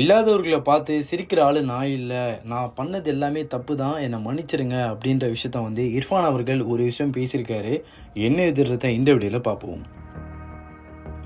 இல்லாதவர்களை பார்த்து சிரிக்கிற ஆள் நான் இல்லை. நான் பண்ணது எல்லாமே தப்பு தான் என்னை மன்னிச்சிருங்க அப்படின்ற விஷயத்த வந்து இர்ஃபான் அவர்கள் ஒரு விஷயம் பேசியிருக்காரு. என்ன எதிர்த்த இந்த வீடியோவில் பார்ப்போம்.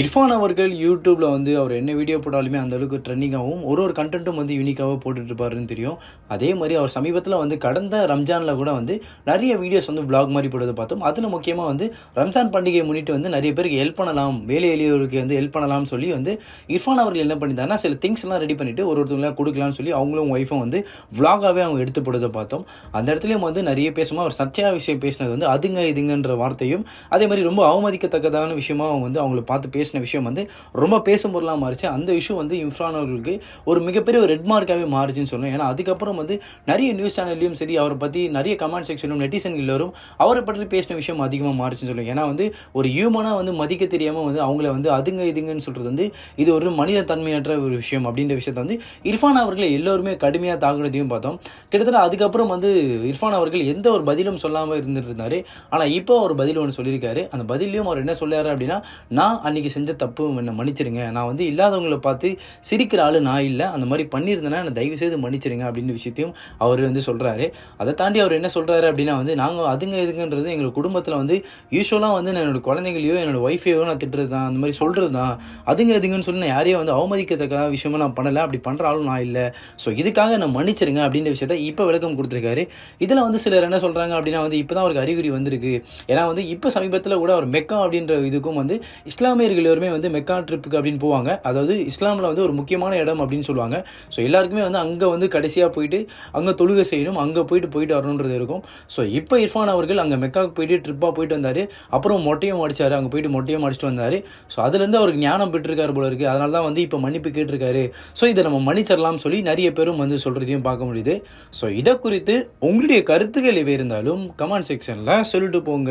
இர்ஃபான் அவர்கள் யூடியூப்பில் வந்து அவர் என்ன வீடியோ போட்டாலுமே அந்த அளவுக்கு ட்ரெண்டிங்காகவும் ஒரு ஒரு கண்டென்ட்டும் வந்து யூனிக்காகவும் போட்டுட்ருப்பாருன்னு தெரியும். அதே மாதிரி அவர் சமீபத்தில் வந்து கடந்த ரம்ஜானில் கூட வந்து நிறைய வீடியோஸ் வந்து விளாக் மாதிரி போடுறதை பார்த்தோம். அதில் முக்கியமாக வந்து ரம்ஜான் பண்டிகையை முன்னிட்டு வந்து நிறைய பேருக்கு ஹெல்ப் பண்ணலாம் வேலை எளியவருக்கு வந்து ஹெல்ப் பண்ணலாம்னு சொல்லி வந்து இர்ஃபான் அவர்கள் என்ன பண்ணியிருந்தாங்கன்னா சில திங்ஸ் எல்லாம் ரெடி பண்ணிவிட்டு ஒரு ஒருத்தவங்களாம் கொடுக்கலாம்னு சொல்லி அவங்களும் ஒய்ஃபும் வந்து விளாகாகவே அவங்க எடுத்து போடுறதை பார்த்தோம். அந்த இடத்துலையும் வந்து நிறைய பேசுமா அவர் சத்யா விஷயம் பேசினது வந்து அதுங்க இதுங்கன்ற வார்த்தையும் அதே மாதிரி ரொம்ப அவமதிக்கத்தக்கதான விஷயமா அவங்க வந்து அவங்கள பார்த்து பேசின விஷயம் வந்து ரொம்ப பேசும் பொருளாக மாறிச்சு. அந்த இஷ்யூ வந்து இம்ரான் அவர்களுக்கு ஒரு மிகப்பெரிய ஒரு ரெட் மார்க்காகவே மாறிச்சுன்னு சொல்லணும். ஏன்னா அதுக்கப்புறம் வந்து நிறைய நியூஸ் சேனல்லையும் சரி அவரை பற்றி நிறைய கமெண்ட் செக்ஷனும் நெட்டிசன் எல்லோரும் அவரை பற்றி பேசின விஷயம் அதிகமாக மாறிச்சுன்னு சொல்லுவோம் ஏன்னா வந்து ஒரு ஹியூமனாக வந்து மதிக்க தெரியாமல் வந்து அவங்கள வந்து அதுங்க இதுங்கன்னு சொல்கிறது வந்து இது ஒரு மனித தன்மையற்ற ஒரு விஷயம் அப்படின்ற விஷயத்த வந்து இர்ஃபான் அவர்களை எல்லோருமே கடுமையாக தாக்குனதையும் பார்த்தோம். கிட்டத்தட்ட அதுக்கப்புறம் வந்து இர்ஃபான் அவர்கள் எந்த ஒரு பதிலும் சொல்லாமல் இருந்துட்டு ஆனால் இப்போ அவர் பதில் ஒன்று சொல்லியிருக்காரு. அந்த பதிலையும் அவர் என்ன சொல்லாரு அப்படின்னா நான் அன்னைக்கு செஞ்ச தப்பு என்னை மன்னிச்சிருங்க. நான் வந்து இல்லாதவங்களை பார்த்து சிரிக்கிற ஆள் நான் இல்லை. அந்த மாதிரி பண்ணியிருந்தேன்னா என்னை தயவு செய்து மன்னிச்சிருங்க அப்படின்னு விஷயத்தையும் அவர் வந்து சொல்கிறாரு அதை தாண்டி அவர் என்ன சொல்கிறாரு அப்படின்னா வந்து நாங்கள் அதுங்க இதுங்கன்றது எங்கள் குடும்பத்தில் வந்து யூஸ்வலாக வந்து நான் என்னோட குழந்தைங்களையோ என்னோட ஒய்ஃபையோ நான் திட்டுறது தான் அந்த மாதிரி சொல்கிறது தான் அதுங்க இதுங்கன்னு சொல்லி நான் யாரையும் வந்து அவமதிக்கத்தக்க விஷயமும் நான் பண்ணலை. அப்படி பண்ணுற ஆளும் நான் இல்லை. ஸோ இதுக்காக நான் மன்னிச்சிருங்க அப்படின்ற விஷயத்த இப்போ விளக்கம் கொடுத்துருக்காரு. இதில் வந்து சிலர் என்ன சொல்கிறாங்க அப்படின்னா வந்து இப்போ தான் அவருக்கு அறிகுறி வந்திருக்கு. ஏன்னா வந்து இப்போ சமீபத்தில் கூட அவர் மெக்கா அப்படின்ற இதுக்கும் வந்து இஸ்லாமியர்கள் எல்லோருமே வந்து மெக்கா ட்ரிப்புக்கு அப்படின்னு போவாங்க. அதாவது இஸ்லாமில் வந்து ஒரு முக்கியமான இடம் அப்படின்னு சொல்லுவாங்க. ஸோ எல்லாருக்குமே வந்து அங்கே வந்து கடைசியாக போயிட்டு அங்கே தொழுகை செய்யணும் அங்கே போயிட்டு போயிட்டு வரணுன்றது இருக்கும். ஸோ இப்போ இர்ஃபான் அவர்கள் அங்கே மெக்காவுக்கு போயிட்டு ட்ரிப்பாக போயிட்டு வந்தார். அப்புறம் மொட்டையும் அடித்தார் அங்கே போயிட்டு மொட்டையும் அடிச்சிட்டு வந்தார். ஸோ அதுலேருந்து அவருக்கு ஞானம் பெற்றிருக்காரு போல இருக்குது அதனால தான் வந்து இப்போ மன்னிப்பு கேட்டிருக்காரு. ஸோ இதை நம்ம மன்னிச்சிடலாம் சொல்லி நிறைய பேரும் வந்து சொல்கிறதையும் பார்க்க முடியுது. ஸோ இதை குறித்து உங்களுடைய கருத்துக்கள் எவை இருந்தாலும் கமெண்ட் செக்ஷனில் சொல்லிட்டு போங்க.